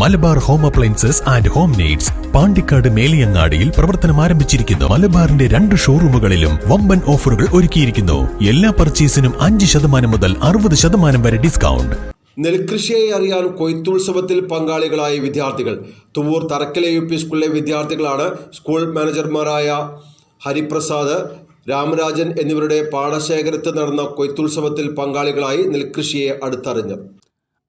Malabar home appliances and home needs Pandikkad മേലിയങ്ങാടിയിൽ പ്രവർത്തനം ആരംഭിച്ചിരിക്കുന്നു. മലബാറിന്റെ രണ്ട് ഷോറൂമുകളിലും വമ്പൻ ഓഫറുകൾ ഒരുക്കിയിരിക്കുന്നു. എല്ലാ പർച്ചേസിനും അഞ്ച് ശതമാനം മുതൽ അറുപത് ശതമാനം വരെ ഡിസ്കൗണ്ട്. നെൽകൃഷിയെ അറിയാൻ കൊയ്ത്തുത്സവത്തിൽ പങ്കാളികളായ വിദ്യാർത്ഥികൾ. തുവൂർ തറക്കലെ യു പി സ്കൂളിലെ വിദ്യാർത്ഥികളാണ് സ്കൂൾ മാനേജർമാരായ ഹരിപ്രസാദ് രാമരാജൻ എന്നിവരുടെ പാടശേഖരത്ത് നടന്ന കൊയ്ത്തുത്സവത്തിൽ പങ്കാളികളായി നെൽകൃഷിയെ അടുത്തറിഞ്ഞത്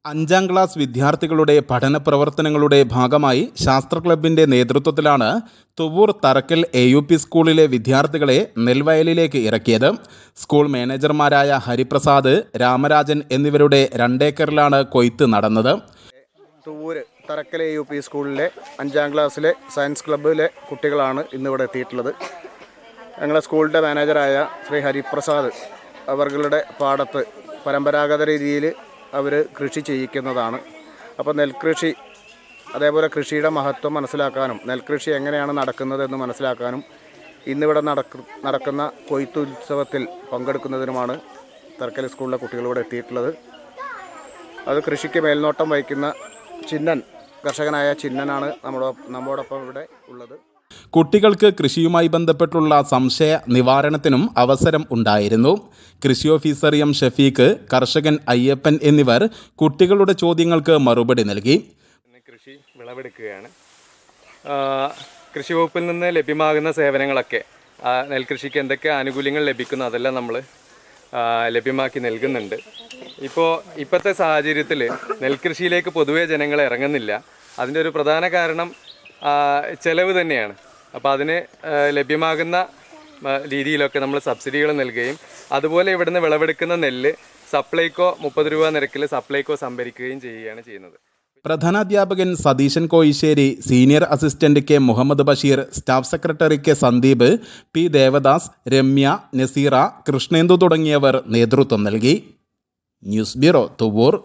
അഞ്ചാം ക്ലാസ് വിദ്യാർത്ഥികളുടെ പഠന പ്രവർത്തനങ്ങളുടെ ഭാഗമായി ശാസ്ത്ര ക്ലബിന്റെ നേതൃത്വത്തിലാണ് Thuvoor Tharakkal A U P സ്കൂളിലെ വിദ്യാർത്ഥികളെ നെൽവയലിലേക്ക് ഇറക്കിയത്. സ്കൂൾ മാനേജർമാരായ ഹരിപ്രസാദ് രാമരാജൻ എന്നിവരുടെ രണ്ടേക്കറിലാണ് കൊയ്ത്ത് നടന്നത്. Thuvoor Tharakkal A U P സ്കൂളിലെ അഞ്ചാം ക്ലാസ്സിലെ സയൻസ് ക്ലബിലെ കുട്ടികളാണ് ഇന്നിവിടെ എത്തിയിട്ടുള്ളത്. ഞങ്ങളെ സ്കൂളിന്റെ മാനേജറായ ശ്രീ ഹരിപ്രസാദ് അവരുടെ പാടത്ത് പരമ്പരാഗത രീതിയിൽ അവർ കൃഷി ചെയ്യിക്കുന്നതാണ്. അപ്പോൾ നെൽകൃഷി അതേപോലെ കൃഷിയുടെ മഹത്വം മനസ്സിലാക്കാനും നെൽകൃഷി എങ്ങനെയാണ് നടക്കുന്നതെന്ന് മനസ്സിലാക്കാനും ഇന്നിവിടെ നടക്ക നടക്കുന്ന കൊയ്ത്തുത്സവത്തിൽ പങ്കെടുക്കുന്നതിനുമാണ് തർക്കലി സ്കൂളിലെ കുട്ടികളിവിടെ എത്തിയിട്ടുള്ളത്. അത് കൃഷിക്ക് മേൽനോട്ടം വഹിക്കുന്ന ചിന്നൻ കർഷകനായ ചിന്നനാണ് നമ്മുടെ നമ്മോടൊപ്പം ഇവിടെ ഉള്ളത്. കുട്ടികൾക്ക് കൃഷിയുമായി ബന്ധപ്പെട്ടുള്ള സംശയ നിവാരണത്തിനും അവസരം ഉണ്ടായിരുന്നു. കൃഷി ഓഫീസർ എം ഷഫീഖ് കർഷകൻ അയ്യപ്പൻ എന്നിവർ കുട്ടികളുടെ ചോദ്യങ്ങൾക്ക് മറുപടി നൽകി. കൃഷി വിളവെടുക്കുകയാണ്. കൃഷി വകുപ്പിൽ നിന്ന് ലഭ്യമാകുന്ന സേവനങ്ങളൊക്കെ നെൽകൃഷിക്ക് എന്തൊക്കെ ആനുകൂല്യങ്ങൾ ലഭിക്കുന്നു അതെല്ലാം നമ്മൾ ലഭ്യമാക്കി നൽകുന്നുണ്ട്. ഇപ്പോൾ ഇപ്പോഴത്തെ സാഹചര്യത്തിൽ നെൽകൃഷിയിലേക്ക് പൊതുവേ ജനങ്ങൾ ഇറങ്ങുന്നില്ല. അതിന്റെ ഒരു പ്രധാന കാരണം ചെലവ് തന്നെയാണ്. അപ്പോൾ അതിന് ലഭ്യമാകുന്ന രീതിയിലൊക്കെ നമ്മൾ സബ്സിഡികൾ നൽകുകയും അതുപോലെ ഇവിടുന്ന് വിളവെടുക്കുന്ന നെല്ല് സപ്ലൈകോ മുപ്പത് രൂപ നിരക്കിൽ സപ്ലൈകോ സംഭരിക്കുകയും ചെയ്യുകയാണ് ചെയ്യുന്നത്. പ്രധാനാധ്യാപകൻ Satheesan Koyisseri senior assistant K Muhammad Basheer staff secretary K Sandeep P Devadas Ramya Naseera Krishnendu തുടങ്ങിയവർ നേതൃത്വം നൽകി. News bureau Thuvoor.